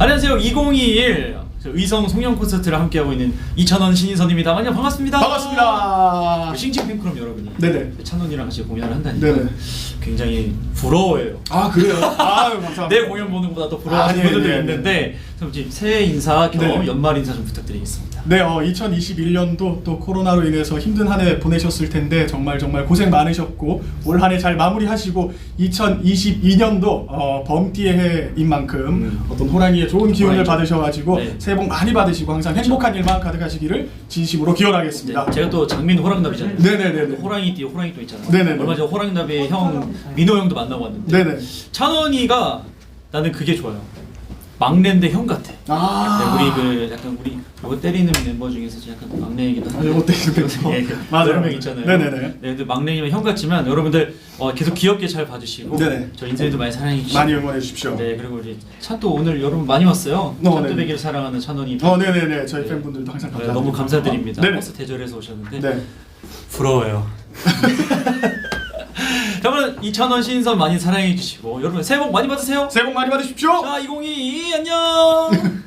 여러분 2021 의성 송영 콘서트를 함께하고 있는 이찬원 신인선입니다. 안녕 반갑습니다. 반갑습니다. 싱싱 팬크럼 여러분이 네네. 찬원이랑 같이 공연을 한다니까 네네. 굉장히 부러워요. 아 그래요? 아유 감사합니다. 내 공연 보는 것보다 더 부러워하는 아, 네, 분들도 네, 네. 있는데 그럼 지금 새해 인사 겸 네. 연말 인사 좀 부탁드리겠습니다. 네, 어, 2021년도 또 코로나로 인해서 힘든 한 해 보내셨을 텐데 정말 정말 고생 많으셨고 올 한 해 잘 마무리하시고 2022년도 어, 범띠의 해인 만큼 음. 어떤 호랑이의 좋은 기운을 호랑이죠. 받으셔가지고 네. 새해 복 많이 받으시고 항상 행복한 일만 가득하시기를 진심으로 기원하겠습니다. 네, 제가 또 장민 호랑나비잖아요. 네네네네. 호랑이 띠 호랑이 또 있잖아요. 네네네. 얼마 전에 호랑나비 형 민호 형도 만나고 왔는데 네네. 찬원이가 나는 그게 좋아요. 막내인데 형 같아. 아. 네, 우리 그 약간 우리 이거 때리는 멤버 중에서 약간 막내이기도 아, 요거 때리는 멤버. 예, 맞아요. 여러 명 있잖아요. 네네네. 네, 근데 막내이면 형 같지만 여러분들 어, 계속 귀엽게 잘 봐주시고 네네. 저 인생도 많이 사랑해 주시고 많이 응원해 주십시오. 네 그리고 우리 찬또 오늘 여러분 많이 왔어요. 어, 찬또배기를 사랑하는 찬원이 어, 네네네. 저희 네. 팬분들도 항상 네, 감사합니다. 너무 감사드립니다. 네네. 버스 대절해서 오셨는데 네. 부러워요. 여러분 이찬원 신선 많이 사랑해 주시고 여러분 새해 복 많이 받으세요. 새해 복 많이 받으십시오. 자 2022 안녕.